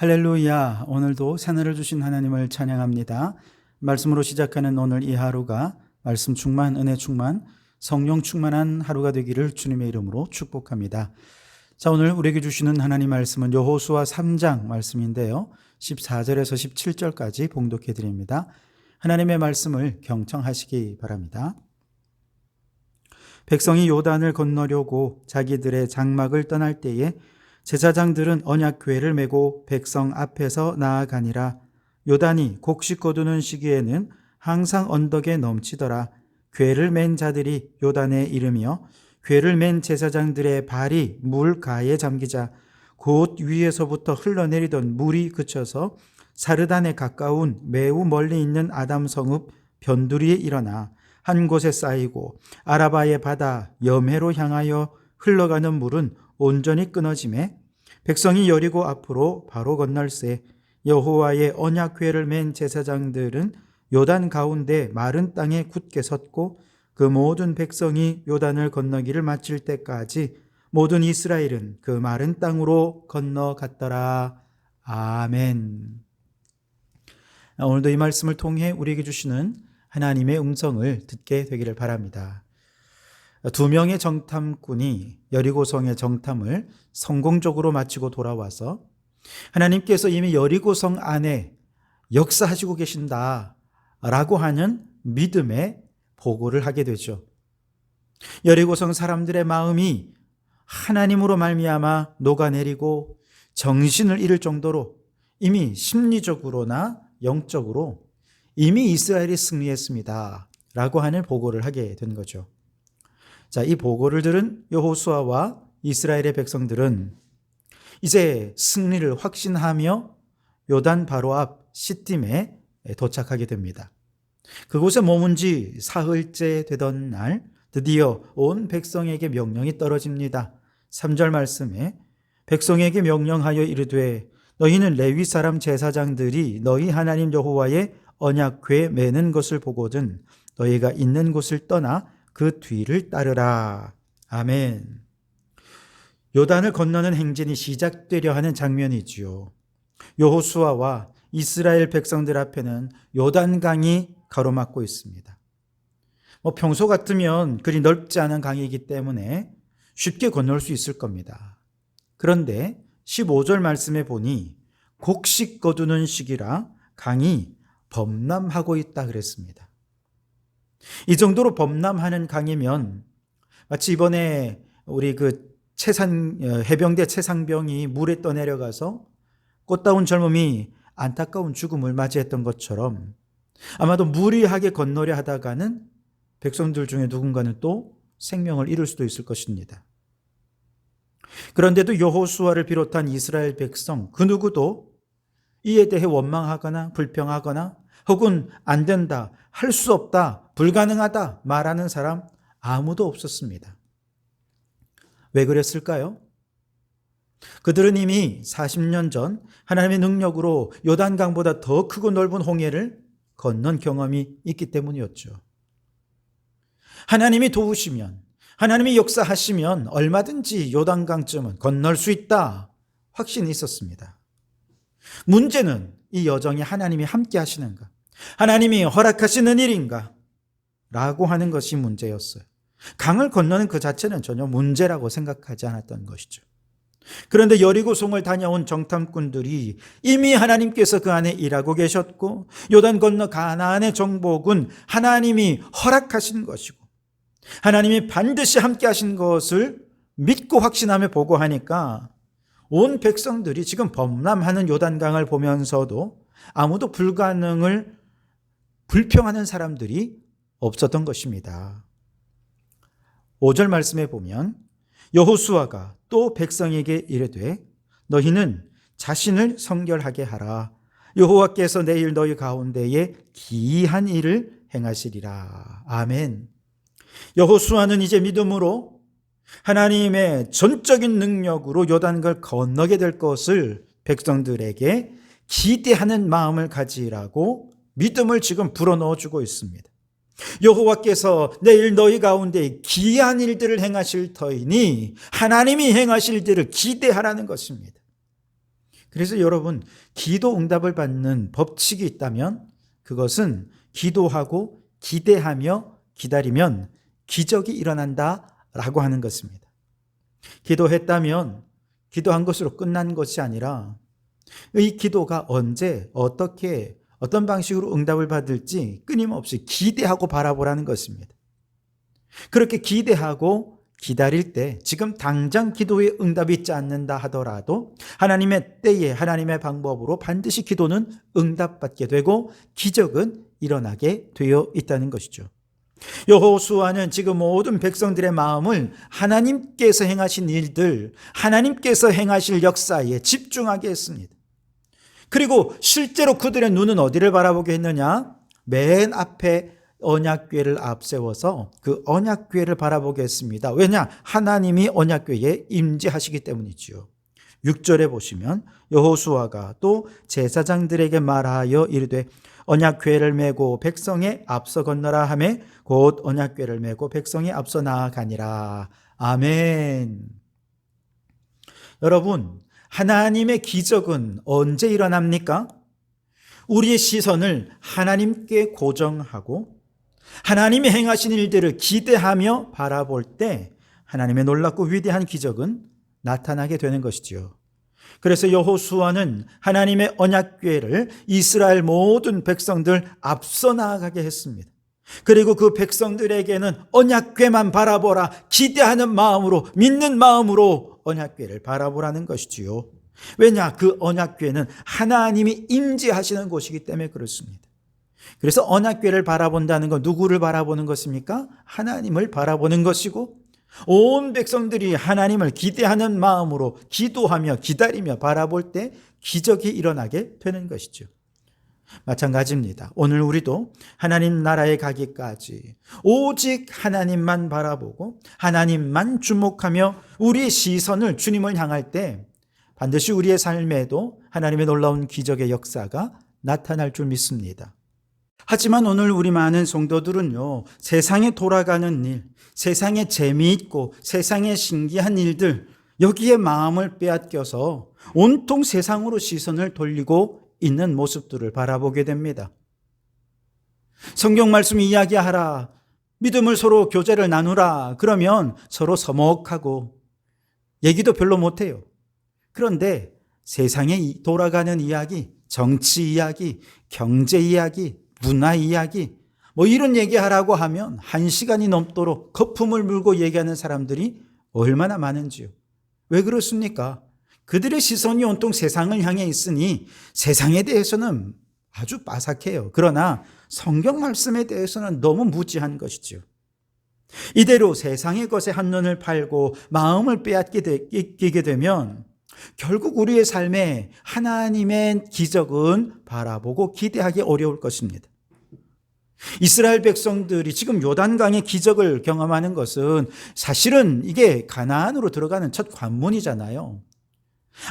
할렐루야. 오늘도 새날을 주신 하나님을 찬양합니다. 말씀으로 시작하는 오늘 이 하루가 말씀 충만, 은혜 충만, 성령 충만한 하루가 되기를 주님의 이름으로 축복합니다. 자, 오늘 우리에게 주시는 하나님 말씀은 여호수아 3장 말씀인데요. 14절에서 17절까지 봉독해 드립니다. 하나님의 말씀을 경청하시기 바랍니다. 백성이 요단을 건너려고 자기들의 장막을 떠날 때에 제사장들은 언약궤를 메고 백성 앞에서 나아가니라. 요단이 곡식 거두는 시기에는 항상 언덕에 넘치더라. 궤를 맨 자들이 요단에 이르며 궤를 맨 제사장들의 발이 물가에 잠기자 곧 위에서부터 흘러내리던 물이 그쳐서 사르단에 가까운 매우 멀리 있는 아담 성읍 변두리에 일어나 한 곳에 쌓이고 아라바의 바다 염해로 향하여 흘러가는 물은 온전히 끊어짐에 백성이 여리고 앞으로 바로 건널세 여호와의 언약궤를 맨 제사장들은 요단 가운데 마른 땅에 굳게 섰고 그 모든 백성이 요단을 건너기를 마칠 때까지 모든 이스라엘은 그 마른 땅으로 건너갔더라. 아멘. 오늘도 이 말씀을 통해 우리에게 주시는 하나님의 음성을 듣게 되기를 바랍니다. 두 명의 정탐꾼이 여리고성의 정탐을 성공적으로 마치고 돌아와서 하나님께서 이미 여리고성 안에 역사하시고 계신다 라고 하는 믿음의 보고를 하게 되죠. 여리고성 사람들의 마음이 하나님으로 말미암아 녹아내리고 정신을 잃을 정도로 이미 심리적으로나 영적으로 이미 이스라엘이 승리했습니다. 라고 하는 보고를 하게 된 거죠. 자, 이 보고를 들은 여호수아와 이스라엘의 백성들은 이제 승리를 확신하며 요단 바로 앞 시딤에 도착하게 됩니다. 그곳에 머문 지 사흘째 되던 날 드디어 온 백성에게 명령이 떨어집니다. 3절 말씀에 백성에게 명령하여 이르되 너희는 레위 사람 제사장들이 너희 하나님 여호와의 언약궤 매는 것을 보거든 너희가 있는 곳을 떠나 그 뒤를 따르라. 아멘. 요단을 건너는 행진이 시작되려 하는 장면이지요. 여호수아와 이스라엘 백성들 앞에는 요단강이 가로막고 있습니다. 뭐 평소 같으면 그리 넓지 않은 강이기 때문에 쉽게 건널 수 있을 겁니다. 그런데 15절 말씀에 보니 곡식 거두는 시기라 강이 범람하고 있다 그랬습니다. 이 정도로 범람하는 강이면 마치 이번에 우리 그 채산 해병대 최상병이 물에 떠내려가서 꽃다운 젊음이 안타까운 죽음을 맞이했던 것처럼 아마도 무리하게 건너려 하다가는 백성들 중에 누군가는 또 생명을 잃을 수도 있을 것입니다. 그런데도 여호수아를 비롯한 이스라엘 백성 그 누구도 이에 대해 원망하거나 불평하거나 혹은 안 된다, 할 수 없다, 불가능하다 말하는 사람 아무도 없었습니다. 왜 그랬을까요? 그들은 이미 40년 전 하나님의 능력으로 요단강보다 더 크고 넓은 홍해를 건넌 경험이 있기 때문이었죠. 하나님이 도우시면, 하나님이 역사하시면 얼마든지 요단강쯤은 건널 수 있다 확신이 있었습니다. 문제는 이 여정이 하나님이 함께 하시는가? 하나님이 허락하시는 일인가? 라고 하는 것이 문제였어요. 강을 건너는 그 자체는 전혀 문제라고 생각하지 않았던 것이죠. 그런데 여리고성을 다녀온 정탐꾼들이 이미 하나님께서 그 안에 일하고 계셨고 요단 건너 가나안의 정복은 하나님이 허락하신 것이고 하나님이 반드시 함께 하신 것을 믿고 확신하며 보고하니까 온 백성들이 지금 범람하는 요단강을 보면서도 아무도 불가능을 불평하는 사람들이 없었던 것입니다. 5절 말씀에 보면 여호수아가 또 백성에게 이르되 너희는 자신을 성결하게 하라 여호와께서 내일 너희 가운데에 기이한 일을 행하시리라. 아멘. 여호수아는 이제 믿음으로 하나님의 전적인 능력으로 요단을 건너게 될 것을 백성들에게 기대하는 마음을 가지라고 믿음을 지금 불어넣어 주고 있습니다. 여호와께서 내일 너희 가운데 기이한 일들을 행하실 터이니 하나님이 행하실 일들을 기대하라는 것입니다. 그래서 여러분, 기도 응답을 받는 법칙이 있다면 그것은 기도하고 기대하며 기다리면 기적이 일어난다라고 하는 것입니다. 기도했다면 기도한 것으로 끝난 것이 아니라 이 기도가 언제 어떻게 어떤 방식으로 응답을 받을지 끊임없이 기대하고 바라보라는 것입니다. 그렇게 기대하고 기다릴 때 지금 당장 기도에 응답이 있지 않는다 하더라도 하나님의 때에 하나님의 방법으로 반드시 기도는 응답받게 되고 기적은 일어나게 되어 있다는 것이죠. 여호수아는 지금 모든 백성들의 마음을 하나님께서 행하신 일들, 하나님께서 행하실 역사에 집중하게 했습니다. 그리고 실제로 그들의 눈은 어디를 바라보게 했느냐? 맨 앞에 언약궤를 앞세워서 그 언약궤를 바라보게 했습니다. 왜냐? 하나님이 언약궤에 임재하시기 때문이지요. 6절에 보시면 여호수아가 또 제사장들에게 말하여 이르되 언약궤를 메고 백성의 앞서 건너라 하매 곧 언약궤를 메고 백성이 앞서 나아가니라. 아멘. 여러분, 하나님의 기적은 언제 일어납니까? 우리의 시선을 하나님께 고정하고 하나님이 행하신 일들을 기대하며 바라볼 때 하나님의 놀랍고 위대한 기적은 나타나게 되는 것이지요. 그래서 여호수아는 하나님의 언약궤를 이스라엘 모든 백성들 앞서 나아가게 했습니다. 그리고 그 백성들에게는 언약궤만 바라보라 기대하는 마음으로 믿는 마음으로 언약궤를 바라보라는 것이지요. 왜냐 그 언약궤는 하나님이 임재하시는 곳이기 때문에 그렇습니다. 그래서 언약궤를 바라본다는 건 누구를 바라보는 것입니까? 하나님을 바라보는 것이고 온 백성들이 하나님을 기대하는 마음으로 기도하며 기다리며 바라볼 때 기적이 일어나게 되는 것이죠. 마찬가지입니다. 오늘 우리도 하나님 나라에 가기까지 오직 하나님만 바라보고 하나님만 주목하며 우리의 시선을 주님을 향할 때 반드시 우리의 삶에도 하나님의 놀라운 기적의 역사가 나타날 줄 믿습니다. 하지만 오늘 우리 많은 성도들은요, 세상에 돌아가는 일, 세상에 재미있고 세상에 신기한 일들, 여기에 마음을 빼앗겨서 온통 세상으로 시선을 돌리고 있는 모습들을 바라보게 됩니다. 성경 말씀 이야기하라. 믿음을 서로 교제를 나누라. 그러면 서로 서먹하고 얘기도 별로 못해요. 그런데 세상에 돌아가는 이야기, 정치 이야기, 경제 이야기, 문화 이야기, 뭐 이런 얘기하라고 하면 한 시간이 넘도록 거품을 물고 얘기하는 사람들이 얼마나 많은지요. 왜 그렇습니까? 그들의 시선이 온통 세상을 향해 있으니 세상에 대해서는 아주 빠삭해요. 그러나 성경 말씀에 대해서는 너무 무지한 것이죠. 이대로 세상의 것에 한눈을 팔고 마음을 빼앗기게 되면 결국 우리의 삶에 하나님의 기적은 바라보고 기대하기 어려울 것입니다. 이스라엘 백성들이 지금 요단강의 기적을 경험하는 것은 사실은 이게 가나안으로 들어가는 첫 관문이잖아요.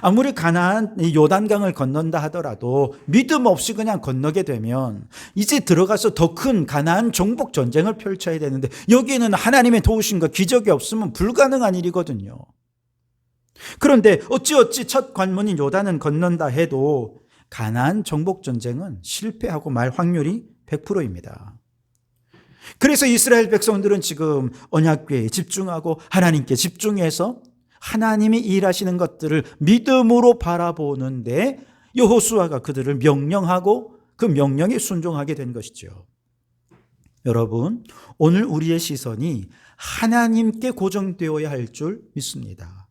아무리 가나안 요단강을 건넌다 하더라도 믿음 없이 그냥 건너게 되면 이제 들어가서 더 큰 가나안 정복 전쟁을 펼쳐야 되는데 여기에는 하나님의 도우심과 기적이 없으면 불가능한 일이거든요. 그런데 어찌어찌 첫 관문인 요단은 건넌다 해도 가나안 정복 전쟁은 실패하고 말 확률이 100%입니다. 그래서 이스라엘 백성들은 지금 언약궤에 집중하고 하나님께 집중해서 하나님이 일하시는 것들을 믿음으로 바라보는데 여호수아가 그들을 명령하고 그 명령에 순종하게 된 것이죠. 여러분, 오늘 우리의 시선이 하나님께 고정되어야 할 줄 믿습니다.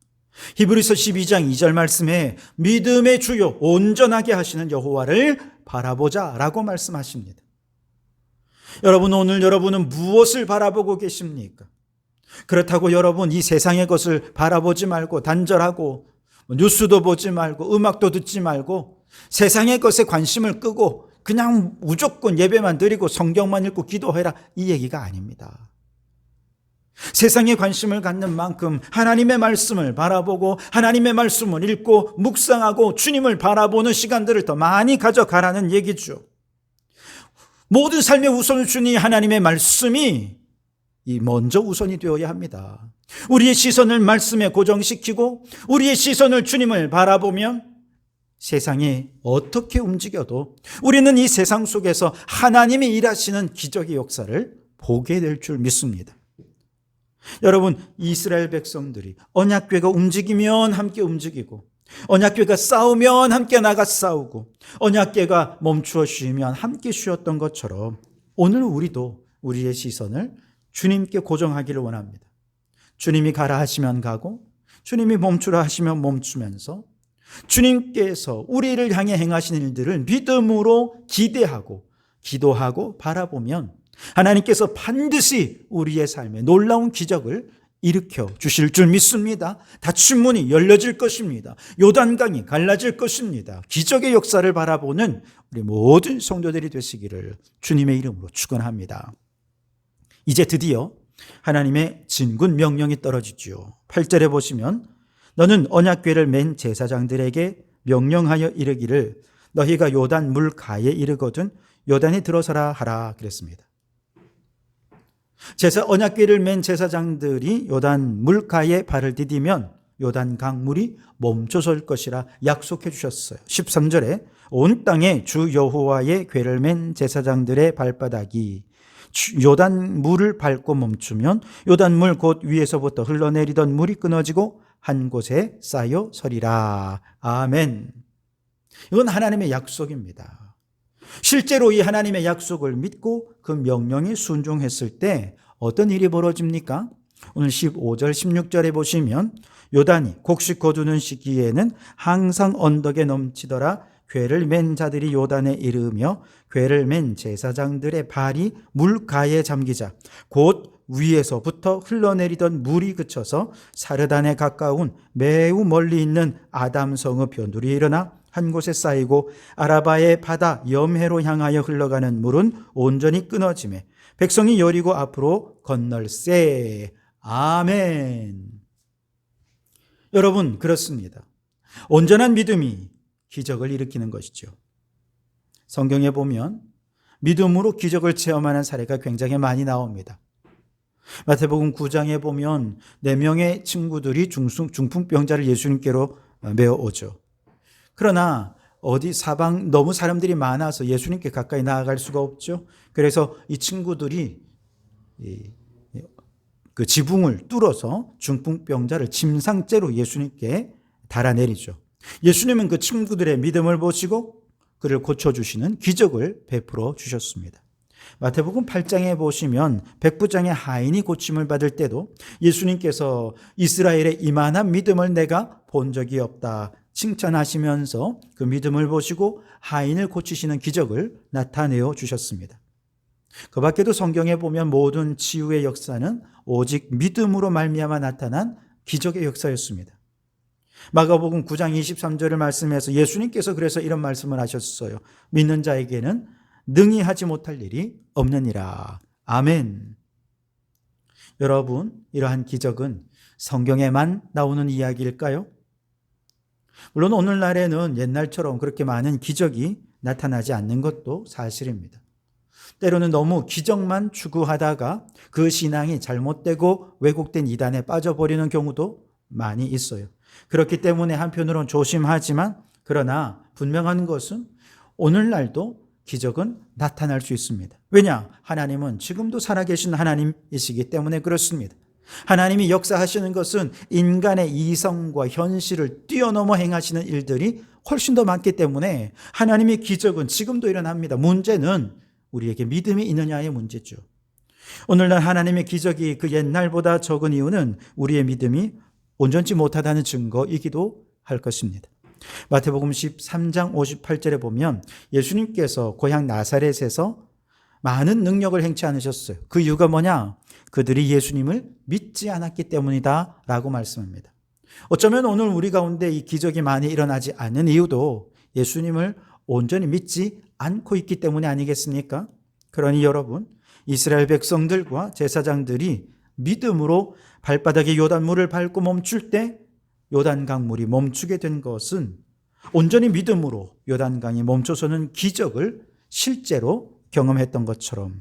히브리서 12장 2절 말씀에 믿음의 주요 온전하게 하시는 여호와를 바라보자라고 말씀하십니다. 여러분 오늘 여러분은 무엇을 바라보고 계십니까? 그렇다고 여러분 이 세상의 것을 바라보지 말고 단절하고 뉴스도 보지 말고 음악도 듣지 말고 세상의 것에 관심을 끄고 그냥 무조건 예배만 드리고 성경만 읽고 기도해라 이 얘기가 아닙니다. 세상에 관심을 갖는 만큼 하나님의 말씀을 바라보고 하나님의 말씀을 읽고 묵상하고 주님을 바라보는 시간들을 더 많이 가져가라는 얘기죠. 모든 삶의 주니 하나님의 말씀이 이 먼저 우선이 되어야 합니다. 우리의 시선을 말씀에 고정시키고 우리의 시선을 주님을 바라보면 세상이 어떻게 움직여도 우리는 이 세상 속에서 하나님이 일하시는 기적의 역사를 보게 될 줄 믿습니다. 여러분, 이스라엘 백성들이 언약궤가 움직이면 함께 움직이고 언약궤가 싸우면 함께 나가 싸우고 언약궤가 멈추어 쉬면 함께 쉬었던 것처럼 오늘 우리도 우리의 시선을 주님께 고정하기를 원합니다. 주님이 가라 하시면 가고 주님이 멈추라 하시면 멈추면서 주님께서 우리를 향해 행하신 일들을 믿음으로 기대하고 기도하고 바라보면 하나님께서 반드시 우리의 삶에 놀라운 기적을 일으켜 주실 줄 믿습니다. 닫힌 문이 열려질 것입니다. 요단강이 갈라질 것입니다. 기적의 역사를 바라보는 우리 모든 성도들이 되시기를 주님의 이름으로 축원합니다. 이제 드디어 하나님의 진군 명령이 떨어지지요. 8절에 보시면 너는 언약궤를 맨 제사장들에게 명령하여 이르기를 너희가 요단 물 가에 이르거든 요단이 들어서라 하라 그랬습니다. 제사 언약궤를 맨 제사장들이 요단 물가에 발을 디디면 요단 강물이 멈춰설 것이라 약속해 주셨어요. 13절에 온 땅에 주 여호와의 궤를 맨 제사장들의 발바닥이 요단 물을 밟고 멈추면 요단 물 곧 위에서부터 흘러내리던 물이 끊어지고 한 곳에 쌓여 서리라. 아멘. 이건 하나님의 약속입니다. 실제로 이 하나님의 약속을 믿고 그 명령에 순종했을 때 어떤 일이 벌어집니까? 오늘 15절, 16절에 보시면 요단이 곡식 거두는 시기에는 항상 언덕에 넘치더라. 괴를 맨 자들이 요단에 이르며 괴를 맨 제사장들의 발이 물가에 잠기자 곧 위에서부터 흘러내리던 물이 그쳐서 사르단에 가까운 매우 멀리 있는 아담성의 변두리 일어나 한 곳에 쌓이고 아라바의 바다 염해로 향하여 흘러가는 물은 온전히 끊어짐에 백성이 여리고 앞으로 건널세. 아멘. 여러분, 그렇습니다. 온전한 믿음이 기적을 일으키는 것이죠. 성경에 보면 믿음으로 기적을 체험하는 사례가 굉장히 많이 나옵니다. 마태복음 9장에 보면 4명의 친구들이 중풍, 중풍병자를 예수님께로 메어오죠. 그러나 어디 사방 너무 사람들이 많아서 예수님께 가까이 나아갈 수가 없죠. 그래서 이 친구들이 그 지붕을 뚫어서 중풍병자를 침상째로 예수님께 달아내리죠. 예수님은 그 친구들의 믿음을 보시고 그를 고쳐주시는 기적을 베풀어 주셨습니다. 마태복음 8장에 보시면 백부장의 하인이 고침을 받을 때도 예수님께서 이스라엘의 이만한 믿음을 내가 본 적이 없다 칭찬하시면서 그 믿음을 보시고 하인을 고치시는 기적을 나타내어 주셨습니다. 그 밖에도 성경에 보면 모든 치유의 역사는 오직 믿음으로 말미암아 나타난 기적의 역사였습니다. 마가복음 9장 23절을 말씀해서 예수님께서 그래서 이런 말씀을 하셨어요. 믿는 자에게는 능히 하지 못할 일이 없느니라. 아멘. 여러분, 이러한 기적은 성경에만 나오는 이야기일까요? 물론 오늘날에는 옛날처럼 그렇게 많은 기적이 나타나지 않는 것도 사실입니다. 때로는 너무 기적만 추구하다가 그 신앙이 잘못되고 왜곡된 이단에 빠져버리는 경우도 많이 있어요. 그렇기 때문에 한편으로는 조심하지만 그러나 분명한 것은 오늘날도 기적은 나타날 수 있습니다. 왜냐? 하나님은 지금도 살아계신 하나님이시기 때문에 그렇습니다. 하나님이 역사하시는 것은 인간의 이성과 현실을 뛰어넘어 행하시는 일들이 훨씬 더 많기 때문에 하나님의 기적은 지금도 일어납니다. 문제는 우리에게 믿음이 있느냐의 문제죠. 오늘날 하나님의 기적이 그 옛날보다 적은 이유는 우리의 믿음이 온전치 못하다는 증거이기도 할 것입니다. 마태복음 13장 58절에 보면 예수님께서 고향 나사렛에서 많은 능력을 행치 않으셨어요. 그 이유가 뭐냐? 그들이 예수님을 믿지 않았기 때문이다 라고 말씀합니다. 어쩌면 오늘 우리 가운데 이 기적이 많이 일어나지 않는 이유도 예수님을 온전히 믿지 않고 있기 때문이 아니겠습니까? 그러니 여러분, 이스라엘 백성들과 제사장들이 믿음으로 발바닥에 요단물을 밟고 멈출 때 요단강 물이 멈추게 된 것은 온전히 믿음으로 요단강이 멈춰서는 기적을 실제로 경험했던 것처럼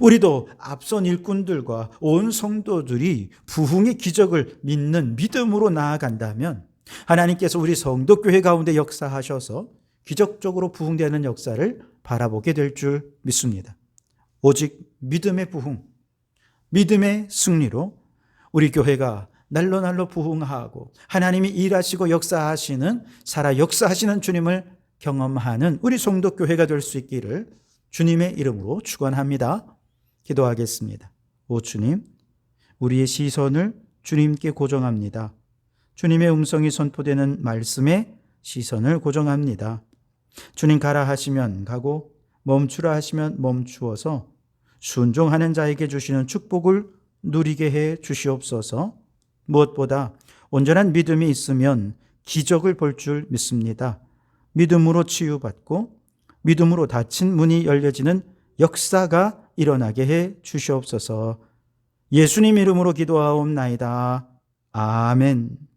우리도 앞선 일꾼들과 온 성도들이 부흥의 기적을 믿는 믿음으로 나아간다면 하나님께서 우리 성도교회 가운데 역사하셔서 기적적으로 부흥되는 역사를 바라보게 될 줄 믿습니다. 오직 믿음의 부흥, 믿음의 승리로 우리 교회가 날로 날로 부흥하고 하나님이 일하시고 역사하시는 살아 역사하시는 주님을 경험하는 우리 성도 교회가 될 수 있기를 주님의 이름으로 축원합니다. 기도하겠습니다. 오 주님, 우리의 시선을 주님께 고정합니다. 주님의 음성이 선포되는 말씀에 시선을 고정합니다. 주님 가라 하시면 가고 멈추라 하시면 멈추어서 순종하는 자에게 주시는 축복을 누리게 해 주시옵소서. 무엇보다 온전한 믿음이 있으면 기적을 볼 줄 믿습니다. 믿음으로 치유받고 믿음으로 닫힌 문이 열려지는 역사가 일어나게 해 주시옵소서. 예수님 이름으로 기도하옵나이다. 아멘.